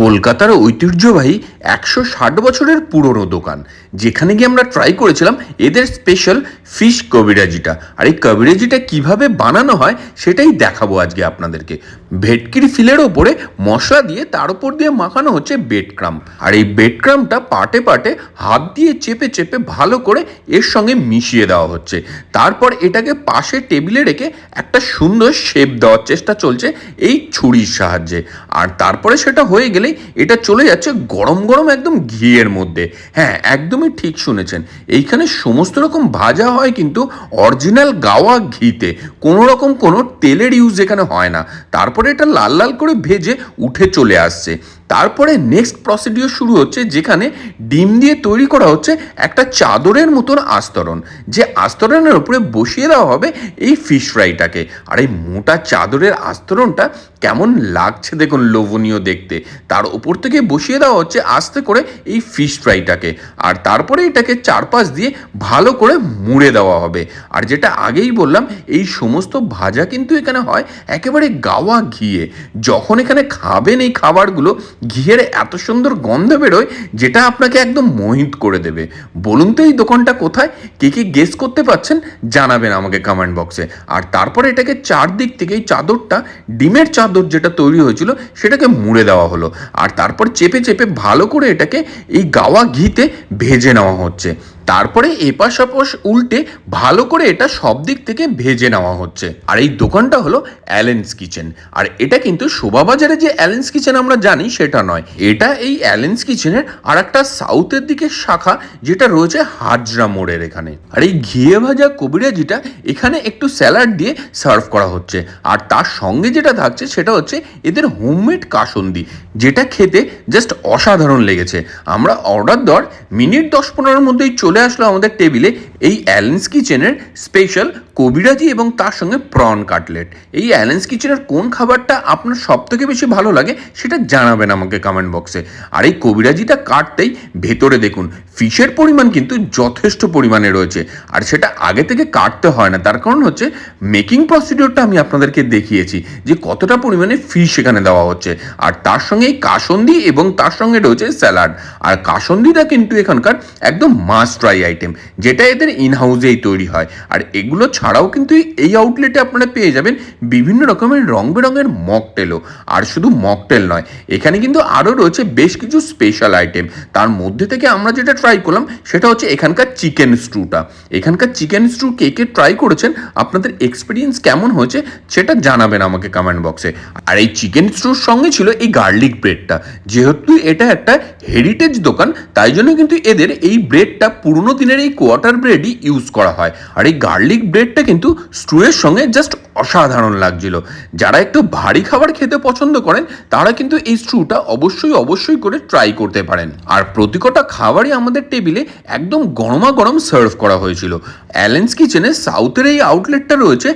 কলকাতার ঐতিহ্যবাহী একশো ষাট বছরের পুরনো দোকান। যেখানে গিয়ে আমরা ট্রাই করেছিলাম এদের স্পেশাল ফিশ কবিরাজিটা। আর এই কবিরাজিটা কীভাবে বানানো হয় সেটাই দেখাবো আজকে আপনাদেরকে। ভেটকির ফিলের ওপরে মশলা দিয়ে তার উপর দিয়ে মাখানো হচ্ছে বেড ক্রাম আর এই বেড ক্রামটা পাটে পাটে হাত দিয়ে চেপে চেপে ভালো করে এর সঙ্গে মিশিয়ে দেওয়া হচ্ছে। তারপর এটাকে পাশে টেবিলে রেখে একটা সুন্দর শেপ দেওয়ার চেষ্টা চলছে এই ছুরির সাহায্যে। আর তারপরে সেটা হয়ে গেলেই এটা চলে যাচ্ছে গরম গরম একদম ঘিয়ের মধ্যে। হ্যাঁ একদমই ঠিক শুনেছেন। এইখানে সমস্ত রকম ভাজা হয় কিন্তু অরিজিনাল গাওয়া ঘিতে। কোনো রকম কোনো তেলের ইউজ এখানে হয় না। তারপরে এটা লাল লাল করে ভেজে উঠে চলে আসছে। তারপরে নেক্সট প্রসিডিওর শুরু হচ্ছে যেখানে ডিম দিয়ে তৈরি করা হচ্ছে একটা চাদরের মতন আস্তরণ, যে আস্তরণের উপরে বসিয়ে দেওয়া হবে এই ফিশ ফ্রাইটাকে আর এই মোটা চাদরের আস্তরণটা কেমন লাগছে দেখুন লোভনীয় দেখতে। তার উপর থেকে বসিয়ে দেওয়া হচ্ছে আস্তে করে এই ফিশ ফ্রাইটাকে আর তারপরে এটাকে চারপাশ দিয়ে ভালো করে মুড়ে দেওয়া হবে। আর যেটা আগেই বললাম, এই সমস্ত ভাজা কিন্তু এখানে হয় একেবারে গাওয়া ঘিয়ে। যখন এখানে খাবেন এই খাবারগুলো ঘিয়ের এত সুন্দর গন্ধ বেরোয় যেটা আপনাকে একদম মোহিত করে দেবে। বলুন তো এই দোকানটা কোথায়? কে কে গেস করতে পারছেন? জানাবেন আমাকে কমেন্ট বক্সে আর তারপর এটাকে চারদিক থেকে এই চাদরটা, ডিমের চাদর যেটা তৈরি হয়েছিল, সেটাকে মুড়ে দেওয়া হলো। আর তারপর চেপে চেপে ভালো করে এটাকে এই গাওয়া ঘিতে ভেজে নেওয়া হচ্ছে। তারপরে এপাশ ওপাশ উল্টে ভালো করে এটা সব দিক থেকে ভেজে নেওয়া হচ্ছে। আর এই দোকানটা হলো অ্যালেন্স কিচেন। আর এটা কিন্তু শোভাবাজারে যে অ্যালেন্স কিচেন আমরা জানি সেটা নয়। এটা এই অ্যালেন্স কিচেনের আর একটা সাউথের দিকে শাখা যেটা রয়েছে হাজরা মোড়ের এখানে। আর এই ঘিয়ে ভাজা কবিরাজিটা এখানে একটু স্যালাড দিয়ে সার্ভ করা হচ্ছে। আর তার সঙ্গে যেটা থাকছে সেটা হচ্ছে এদের হোমমেড কাসন্দি, যেটা খেতে জাস্ট অসাধারণ লেগেছে। আমরা অর্ডার দেওয়ার মিনিট দশ পনেরোর মধ্যেই চলে আসলো আমাদের টেবিলে এই অ্যালেন্স কিচেনের স্পেশাল কবিরাজি এবং তার সঙ্গে প্রন কাটলেট। এই অ্যালেন্স কিচেনের কোন খাবারটা আপনার সব থেকে বেশি ভালো লাগে সেটা জানাবেন আমাকে কমেন্ট বক্সে আর এই কবিরাজিটা কাটতেই ভেতরে দেখুন, ফিশের পরিমাণ কিন্তু যথেষ্ট পরিমাণে রয়েছে। আর সেটা আগে থেকে কাটতে হয় না, তার কারণ হচ্ছে মেকিং প্রসিডিওরটা আমি আপনাদেরকে দেখিয়েছি যে কতটা পরিমাণে ফিশ এখানে দেওয়া হচ্ছে। আর তার সঙ্গে এই কাসন্দি এবং তার সঙ্গে রয়েছে স্যালাড। আর কাসন্দিটা কিন্তু এখানকার একদম মাস্ট ট্রাই আইটেম যেটা এদের ইন হাউসেই তৈরি হয়। আর এগুলো ছাড়াও কিন্তু এই আউটলেটে আপনারা পেয়ে যাবেন বিভিন্ন রকমের রং বেরঙের মকটেলও আর শুধু মকটেল নয়, এখানে কিন্তু আরও রয়েছে বেশ কিছু স্পেশাল আইটেম তার মধ্যে থেকে আমরা যেটা ট্রাই করলাম, সেটা হচ্ছে এখানকার চিকেন স্ট্রুটা এখানকার চিকেন স্ট্রু কে কে ট্রাই করেছেন, আপনাদের এক্সপিরিয়েন্স কেমন হয়েছে, সেটা জানাবেন আমাকে কমেন্ট বক্সে আর এই চিকেন স্ট্রুর সঙ্গে ছিল এই গার্লিক ব্রেডটা যেহেতু এটা একটা হেরিটেজ দোকান, তাই জন্য কিন্তু এদের এই ব্রেডটা পুরনো দিনের এই কোয়ার্টার ব্রেডই ইউজ করা হয়। আর এই গার্লিক ব্রেডটা কিন্তু স্টুয়ের সঙ্গে জাস্ট অসাধারণ লাগছিল। যারা একটু ভারী খাবার খেতে পছন্দ করেন, তারা কিন্তু এই স্ট্রুটা অবশ্যই অবশ্যই করে ট্রাই করতে পারেন। আর প্রতি কটা খাবারই আমাদের টেবিলে একদম গরমা গরম সার্ভ করা হয়েছিল। অ্যালেন্স কিচেনে সাউথের এই আউটলেটটা রয়েছে,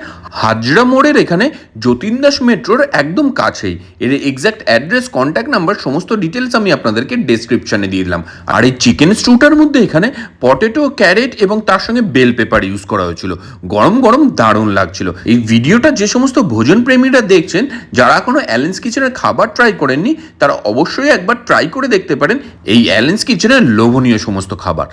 হাজরা মোড়ের এখানে যতীন দাস মেট্রোর একদম কাছেই। এর এক্স্যাক্ট অ্যাড্রেস কন্ট্যাক্ট নাম্বার সমস্ত ডিটেলস আমি আপনাদেরকে ডেসক্রিপশনে দিয়ে দিলাম। আর এই চিকেন স্ট্রুটার মধ্যে এখানে পটেটো ক্যারেট এবং তার সঙ্গে বেল পেপার ইউজ করা হয়েছিল। গরম গরম দারুণ লাগছিল। এই ভিডিওটা যে সমস্ত ভোজন প্রেমীরা দেখছেন, যারা কোনো অ্যালেন্স কিচেনের খাবার ট্রাই করেননি, তারা অবশ্যই একবার ট্রাই করে দেখতে পারেন এই অ্যালেন্স কিচেনের লোভনীয় সমস্ত খাবার।